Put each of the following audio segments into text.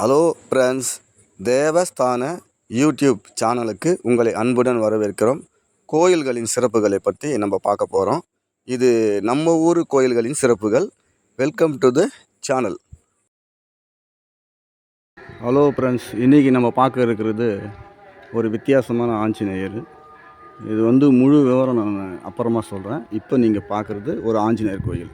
Hello friends தேவஸ்தான YouTube சேனலுக்கு உங்களை அன்புடன் வரவேற்கிறோம். கோயில்களின் சிறப்புகளை பற்றி நம்ம பார்க்க போகிறோம் இது நம்ம ஊர் கோயில்களின் சிறப்புகள். Welcome to the channel hello friends இன்றைக்கி நம்ம பார்க்க இருக்கிறது ஒரு வித்தியாசமான ஆஞ்சநேயர். இது வந்து முழு விவரம் நான் அப்புறமா சொல்கிறேன் இப்போ நீங்கள் பார்க்குறது ஒரு ஆஞ்சநேயர் கோயில்.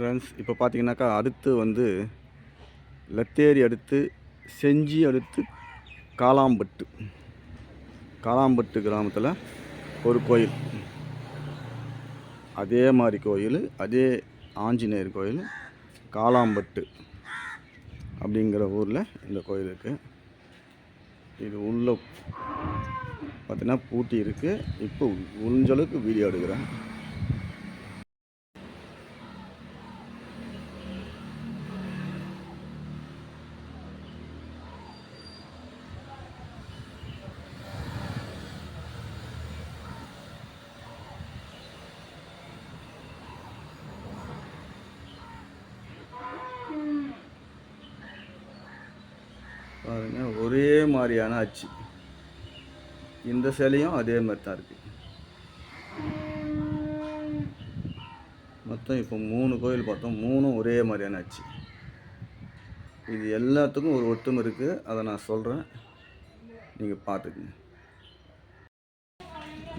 ஃப்ரெண்ட்ஸ் இப்போ பார்த்தீங்கன்னாக்கா அடுத்து வந்து லத்தேரி அடுத்து செஞ்சி அடுத்து காலாம்பட்டு காலாம்பட்டு கிராமத்தில் ஒரு கோயில். அதே மாதிரி கோயில் அதே ஆஞ்சநேயர் கோயில் காலாம்பட்டு அப்படிங்கிற ஊரில் இந்த கோயில் இருக்குது இது உள்ள பார்த்தீங்கன்னா பூட்டி இருக்குது இப்போ முடிஞ்சளவுக்கு வீடியோ எடுக்கிறேன். பாருங்க ஒரே மாதிரியான அச்சு. இந்த சிலையும் அதே மாதிரி தான் இருக்குது மொத்தம் இப்போ மூணு கோயில் பார்த்தோம் மூணும் ஒரே மாதிரியான அச்சு. இது எல்லாத்துக்கும் ஒரு ஒத்துமை இருக்குது அதை நான் சொல்கிறேன் நீங்கள் பார்த்துக்குங்க.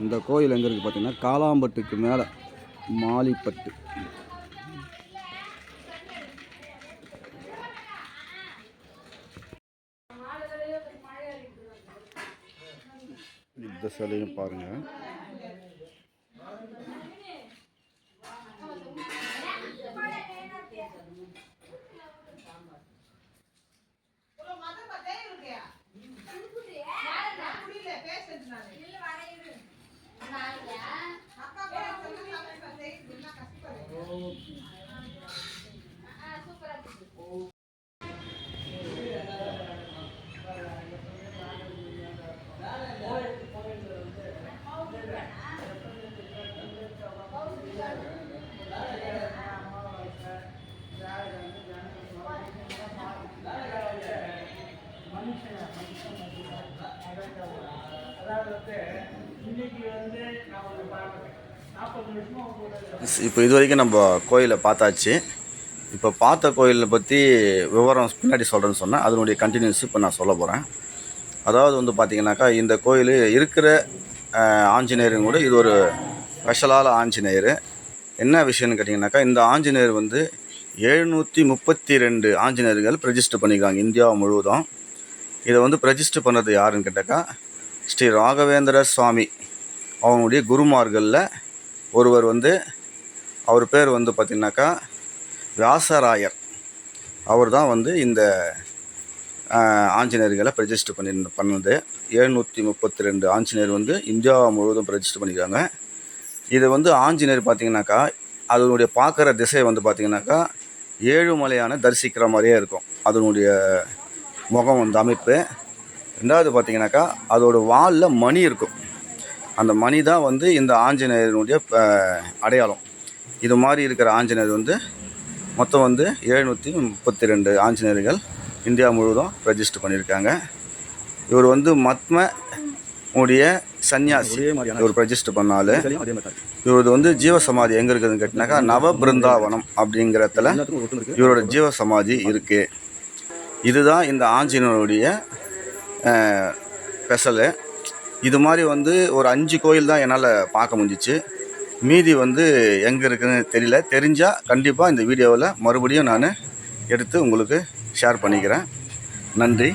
இந்த கோயில் எங்கே இருக்குது பார்த்தீங்கன்னா காலாம்பட்டுக்கு மேலே மாலிப்பட்டு. இந்த சிலையும் பாருங்கள் இப்போ இது வரைக்கும் நம்ம கோயிலை பார்த்தாச்சு. இப்போ பார்த்த கோயிலை பற்றி விவரம் பின்னாடி சொல்கிறேன்னு சொன்னேன். அதனுடைய கண்டினியூஸ் இப்போ நான் சொல்ல போகிறேன் அதாவது வந்து பார்த்திங்கனாக்கா இந்த கோயில் இருக்கிற ஆஞ்சநேயருங்க ஆஞ்சநேயரும் கூட இது ஒரு ஸ்பெஷலான ஆஞ்சநேயர். என்ன விஷயம்னு கேட்டிங்கனாக்கா இந்த ஆஞ்சநேயர் வந்து எழுநூற்றி முப்பத்தி ரெண்டு ஆஞ்சநேயர்கள் ரெஜிஸ்டர் பண்ணியிருக்காங்க இந்தியா முழுவதும். இதை வந்து ரெஜிஸ்டர் பண்ணது யாருன்னு கேட்டாக்கா ஸ்ரீ ராகவேந்திர சுவாமி. அவங்களுடைய குருமார்களில் ஒருவர் வந்து அவர் பேர் வந்து பார்த்திங்கனாக்கா வியாசராயர். அவர் தான் வந்து இந்த ஆஞ்சநேயர்களை ரெஜிஸ்டர் பண்ணி பண்ணது. எழுநூற்றி முப்பத்தி ரெண்டு ஆஞ்சநேயர் வந்து இந்தியா முழுவதும் ரெஜிஸ்டர் பண்ணியிருக்காங்க இது வந்து ஆஞ்சநேயர் பார்த்திங்கனாக்கா அதனுடைய பார்க்குற திசை வந்து பார்த்திங்கனாக்கா ஏழுமலையான தரிசிக்கிற மாதிரியே இருக்கும். அதனுடைய முகம் வந்து அமைப்பு. ரெண்டாவது பார்த்திங்கனாக்கா அதோட வாலில் மணி இருக்கும். அந்த மணி தான் வந்து இந்த ஆஞ்சநேயனுடைய அடையாளம். இது மாதிரி இருக்கிற ஆஞ்சநேயர் வந்து மொத்தம் வந்து எழுநூற்றி முப்பத்தி ரெண்டு ஆஞ்சநேயர்கள் இந்தியா முழுவதும் ரெஜிஸ்டர் பண்ணியிருக்காங்க. இவர் வந்து மத்ம உடைய சன்னியாசி இவர் பிரதிஷ்டை பண்ணால். இவரது வந்து ஜீவசமாதி எங்கே இருக்குதுன்னு கேட்டினாக்கா நவ பிருந்தாவனம் அப்படிங்கிற இடத்துல இவரோட ஜீவசமாதி இருக்குது இதுதான் இந்த ஆஞ்சநேயருடைய ஸ்பெஷலு இது மாதிரி வந்து ஒரு அஞ்சு கோயில் தான் என்னால் பார்க்க முடிஞ்சிச்சு. மீதி வந்து எங்கே இருக்குதுன்னு தெரியல. தெரிஞ்சால் கண்டிப்பாக இந்த வீடியோவில் மறுபடியும் நான் எடுத்து உங்களுக்கு ஷேர் பண்ணிக்கிறேன். நன்றி.